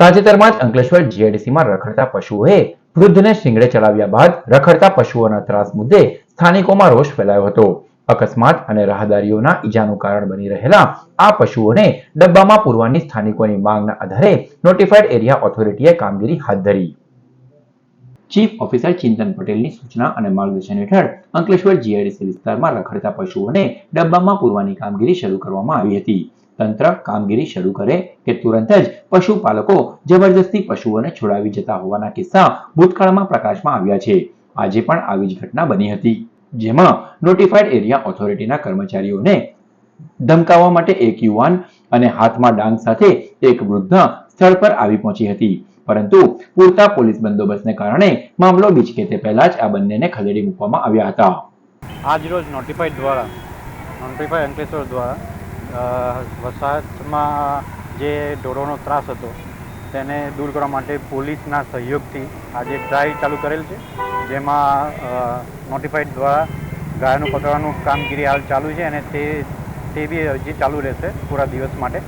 તાજેતરમાં જ અંકલેશ્વર જીઆઈડીસીમાં રખડતા પશુઓએ વૃદ્ધને શિંગડે ચડાવ્યા બાદ રખડતા પશુઓના ત્રાસ મુદ્દે સ્થાનિકોમાં રોષ ફેલાયો હતો. અકસ્માત અને રાહદારીઓના ઈજાનું કારણ બની રહેલા આ પશુઓને ડબ્બામાં પૂરવાની સ્થાનિકોની માંગના આધારે નોટિફાઈડ એરિયા ઓથોરિટીએ કામગીરી હાથ ધરી. ચીફ ઓફિસર ચિંતન પટેલની સૂચના અને માર્ગદર્શન હેઠળ અંકલેશ્વર જીઆઈડીસી વિસ્તારમાં રખડતા પશુઓને ડબ્બામાં પૂરવાની કામગીરી શરૂ કરવામાં આવી હતી. તંત્ર કામગીરી શરૂ કરે કે તુરંત જ પશુપાલકો જબરજસ્તી પશુઓને છોડાવી જતા હોવાના કિસ્સા ભૂતકાળમાં પ્રકાશમાં આવ્યા છે. આજે પણ આવી જ ઘટના બની હતી, જેમાં નોટિફાઈડ એરિયા ઓથોરિટીના કર્મચારીઓને ધમકાવવા માટે એક યુવાન અને હાથમાં ડાંગ સાથે એક વૃદ્ધ સ્થળ પર આવી પહોંચી હતી. પરંતુ પૂરતા પોલીસ બંદોબસ્તને કારણે મામલો બીચકે તે પહેલા જ આ બંનેને ખદેડી મૂકવામાં આવ્યા હતા. આજ રોજ નોટિફાઈડ દ્વારા નોટિફાઈડ અંકલેશ્વર દ્વારા વસાહતમાં જે ઢોરોનો ત્રાસ હતો, તેને દૂર કરવા માટે પોલીસના સહયોગથી આજે ડ્રાઈવ ચાલુ કરેલ છે, જેમાં નોટિફાઈડ દ્વારા ગાયનું પકડવાનું કામગીરી હાલ ચાલુ છે અને તે તે બી હજી ચાલુ રહેશે પૂરા દિવસ માટે.